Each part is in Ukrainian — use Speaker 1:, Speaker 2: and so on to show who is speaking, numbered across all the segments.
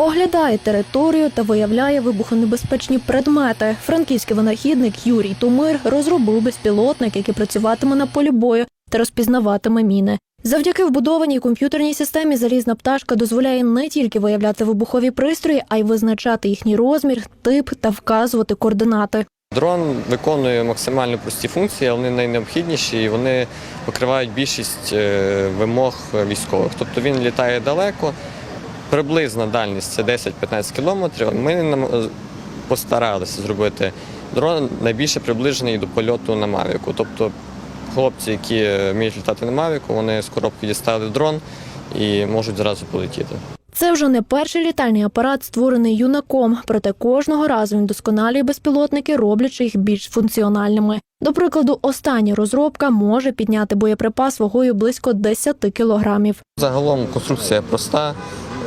Speaker 1: Оглядає територію та виявляє вибухонебезпечні предмети. Франківський винахідник Юрій Тумир розробив безпілотник, який працюватиме на полі бою та розпізнаватиме міни. Завдяки вбудованій комп'ютерній системі залізна пташка дозволяє не тільки виявляти вибухові пристрої, а й визначати їхній розмір, тип та вказувати координати.
Speaker 2: Дрон виконує максимально прості функції, вони найнеобхідніші і вони покривають більшість е, вимог військових. Тобто він літає далеко, приблизна дальність це 10-15 кілометрів. Ми е, постаралися зробити дрон найбільше приближений до польоту на Мавіку. Тобто хлопці, які е, вміють літати на Мавіку, вони з коробки дістали дрон і можуть зразу полетіти.
Speaker 1: Це вже не перший літальний апарат, створений юнаком, проте кожного разу він досконалює безпілотники, роблячи їх більш функціональними. До прикладу, остання розробка може підняти боєприпас вагою близько 10 кілограмів.
Speaker 2: Загалом конструкція проста.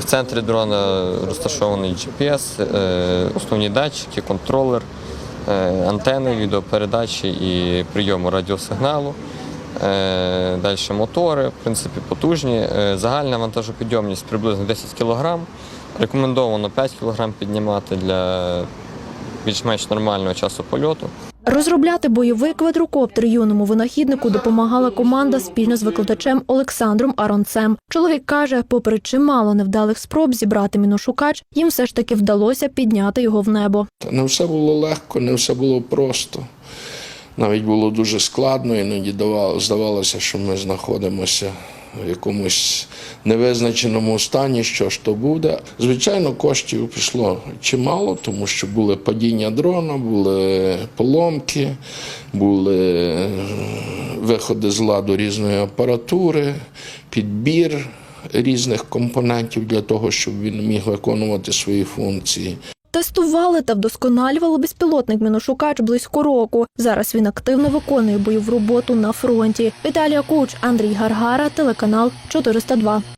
Speaker 2: В центрі дрона розташований GPS, е, основні датчики, контролер, е, антени, відеопередачі і прийому радіосигналу. Е, Далі мотори, в принципі, потужні. Загальна вантажопідйомність приблизно 10 кг. Рекомендовано 5 кг піднімати для більш-менш нормального часу польоту.
Speaker 1: Розробляти бойовий квадрокоптер юному винахіднику допомагала команда спільно з викладачем Олександром Аронцем. Чоловік каже, попри чимало невдалих спроб зібрати міношукач, їм все ж таки вдалося підняти його в небо.
Speaker 3: Не все було легко, не все було просто. Навіть було дуже складно, іноді здавалося, що ми знаходимося в якомусь невизначеному стані, що ж то буде. Звичайно, коштів пішло чимало, тому що були падіння дрона, були поломки, були е, виходи з ладу різної апаратури, підбір різних компонентів для того, щоб він міг виконувати свої функції.
Speaker 1: Тестували та вдосконалювали безпілотник міношукач близько року. Зараз він активно виконує бойову роботу на фронті. Віталія Куч, Андрій Гаргара, телеканал 402.